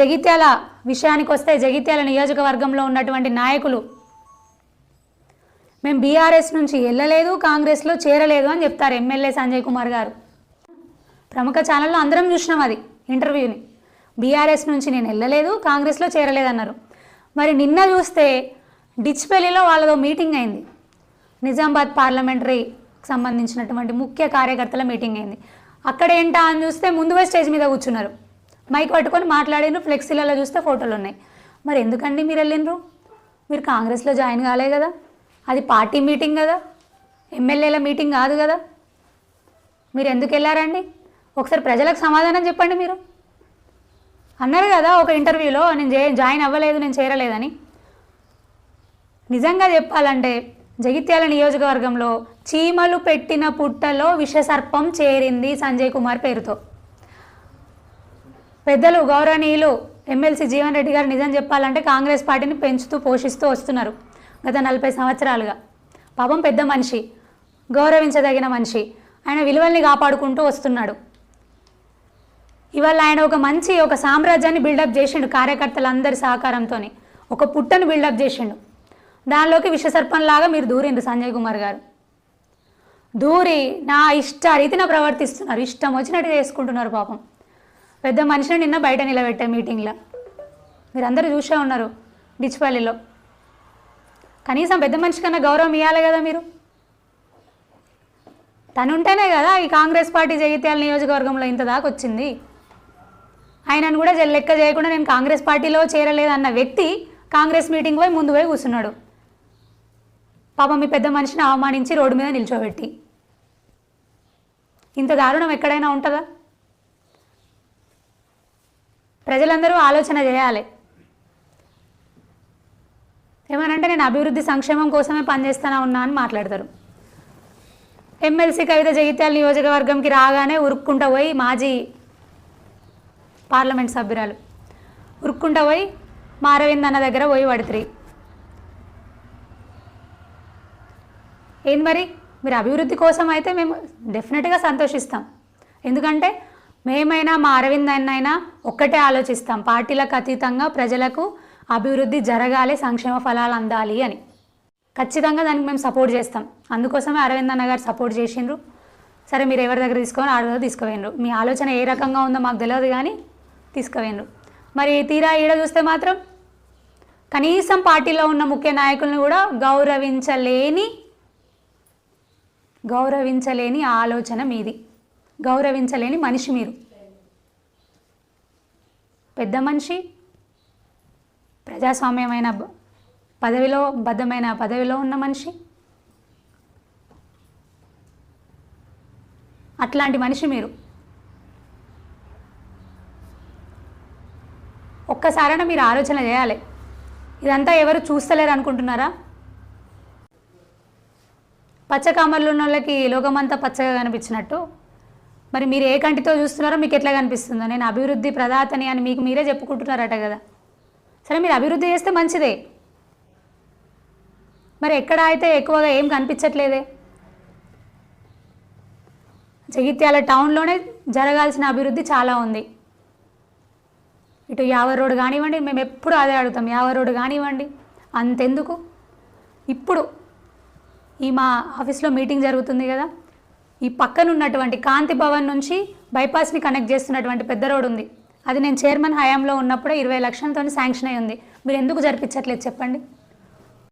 జగిత్యాల విషయానికి వస్తే జగిత్యాల నియోజకవర్గంలో ఉన్నటువంటి నాయకులు మేము బీఆర్ఎస్ నుంచి వెళ్ళలేదు కాంగ్రెస్లో చేరలేదు అని చెప్తారు ఎమ్మెల్యే సంజయ్ కుమార్ గారు. ప్రముఖ ఛానల్లో అందరం చూసినాం అది ఇంటర్వ్యూని. బీఆర్ఎస్ నుంచి నేను వెళ్ళలేదు కాంగ్రెస్లో చేరలేదు అన్నారు మరి నిన్న చూస్తే డిచ్పెల్లిలో వాళ్ళదో మీటింగ్ అయింది. నిజామాబాద్ పార్లమెంటరీకి సంబంధించినటువంటి ముఖ్య కార్యకర్తల మీటింగ్ అయింది. అక్కడ ఏంటా అని చూస్తే ముందు స్టేజ్ మీద కూర్చున్నారు. మైక్ పట్టుకొని మాట్లాడినారు ఫ్లెక్సీలలో చూస్తే ఫోటోలు ఉన్నాయి. మరి ఎందుకండి మీరు వెళ్ళిండ్రు? మీరు కాంగ్రెస్లో జాయిన్ కాలే కదా? అది పార్టీ మీటింగ్ కదా? ఎమ్మెల్యేల మీటింగ్ కాదు కదా? మీరు ఎందుకు వెళ్ళారండి? ఒకసారి ప్రజలకు సమాధానం చెప్పండి మీరు. అన్నారు కదా ఒక ఇంటర్వ్యూలో నేను జాయిన్ అవ్వలేదు నేను చేరలేదని. నిజంగా చెప్పాలంటే జగిత్యాల నియోజకవర్గంలో చీమలు పెట్టిన పుట్టలో విషసర్పం చేరింది సంజయ్ కుమార్ పేరుతో. పెద్దలు గౌరవనీయులు ఎమ్మెల్సీ జీవన్ రెడ్డి గారు నిజం చెప్పాలంటే కాంగ్రెస్ పార్టీని పెంచుతూ పోషిస్తూ వస్తున్నారు గత నలభై సంవత్సరాలుగా. పాపం పెద్ద మనిషి గౌరవించదగిన మనిషి. ఆయన విలువల్ని కాపాడుకుంటూ వస్తున్నాడు. ఇవాళ ఆయన ఒక మంచి ఒక సామ్రాజ్యాన్ని బిల్డప్ చేసిండు కార్యకర్తలందరి సహకారంతో ఒక పుట్టను బిల్డప్ చేసిండు. దానిలోకి విషసర్పంలాగా మీరు దూరిండ్రు సంజయ్ కుమార్ గారు. దూరి నా ఇష్ట రీతిన ప్రవర్తిస్తున్నారు. ఇష్టం వచ్చినట్టు చేసుకుంటున్నారు పాపం. పెద్ద మనిషిని నిన్న బయట నిలబెట్టే మీటింగ్లో మీరందరూ చూసే ఉన్నారు డిచ్పల్లిలో కనీసం పెద్ద మనిషి కన్నా గౌరవం ఇవ్వాలి కదా మీరు. తను ఉంటేనే కదా ఈ కాంగ్రెస్ పార్టీ జగిత్యాల నియోజకవర్గంలో ఇంత దాకా వచ్చింది. ఆయనను కూడా లెక్క చేయకుండా నేను కాంగ్రెస్ పార్టీలో చేరలేదన్న వ్యక్తి కాంగ్రెస్ మీటింగ్ పోయి ముందు పోయి కూర్చున్నాడు. పాపం మీ పెద్ద మనిషిని అవమానించి రోడ్డు మీద నిల్చోబెట్టి. ఇంత దారుణం ఎక్కడైనా ఉంటుందా? ప్రజలందరూ ఆలోచన చేయాలి. ఏమనంటే నేను అభివృద్ధి సంక్షేమం కోసమే పనిచేస్తానా ఉన్నా అని మాట్లాడతారు. ఎమ్మెల్సీ కవిత జగిత్యాల నియోజకవర్గంకి రాగానే ఉరుక్కుంటా పోయి మాజీ పార్లమెంట్ సభ్యురాలు. ఉరుక్కుంటా పోయి మారవింద్ అన్న దగ్గర పోయి పడుతుంది. ఏంది మరి? మీరు అభివృద్ధి కోసం అయితే మేము డెఫినెట్గా సంతోషిస్తాం. ఎందుకంటే మేమైనా మా అరవింద్ అన్నైనా ఒక్కటే ఆలోచిస్తాం. పార్టీలకు అతీతంగా ప్రజలకు అభివృద్ధి జరగాలి సంక్షేమ ఫలాలు అందాలి అని. ఖచ్చితంగా దానికి మేము సపోర్ట్ చేస్తాం. అందుకోసమే అరవింద్ అన్న గారు సపోర్ట్ చేసిండ్రు. సరే మీరు ఎవరి దగ్గర తీసుకొని ఆ దగ్గర తీసుకువేయండ్రు మీ ఆలోచన ఏ రకంగా ఉందో మాకు తెలియదు కానీ తీసుకువేయండ్రు మరి తీరా ఈడ చూస్తే మాత్రం కనీసం పార్టీలో ఉన్న ముఖ్య నాయకులను కూడా గౌరవించలేని గౌరవించలేని ఆలోచన మీది. గౌరవించలేని మనిషి మీరు. పెద్ద మనిషి ప్రజాస్వామ్యమైన పదవిలో బద్ధమైన పదవిలో ఉన్న మనిషి. అట్లాంటి మనిషి మీరు. ఒక్కసారైనా మీరు ఆలోచన చేయాలి. ఇదంతా ఎవరు చూస్తలేరు అనుకుంటున్నారా? పచ్చ కామర్లు ఉన్న వాళ్ళకి లోకమంతా పచ్చగా కనిపించినట్టు. మరి మీరు ఏ కంటితో చూస్తున్నారో మీకు ఎట్లా కనిపిస్తుందో? నేను అభివృద్ధి ప్రదాతని అని మీకు మీరే చెప్పుకుంటున్నారట కదా. సరే మీరు అభివృద్ధి చేస్తే మంచిదే. మరి ఎక్కడ అయితే ఎక్కువగా ఏం కనిపించట్లేదే? జగిత్యాల టౌన్లోనే జరగాల్సిన అభివృద్ధి చాలా ఉంది. ఇటు యావర్ రోడ్ కానివ్వండి మేము ఎప్పుడు అదే అడుగుతాం యావర్ రోడ్ కానివ్వండి. అంతెందుకు? ఇప్పుడు ఈ మా ఆఫీస్లో మీటింగ్ జరుగుతుంది కదా. ఈ పక్కన ఉన్నటువంటి కాంతి భవన్ నుంచి బైపాస్ని కనెక్ట్ చేస్తున్నటువంటి పెద్ద రోడ్ ఉంది. అది నేను చైర్మన్ హయాంలో ఉన్నప్పుడే ఇరవై లక్షలతో శాంక్షన్ అయి ఉంది మీరు ఎందుకు జరిపించట్లేదు చెప్పండి?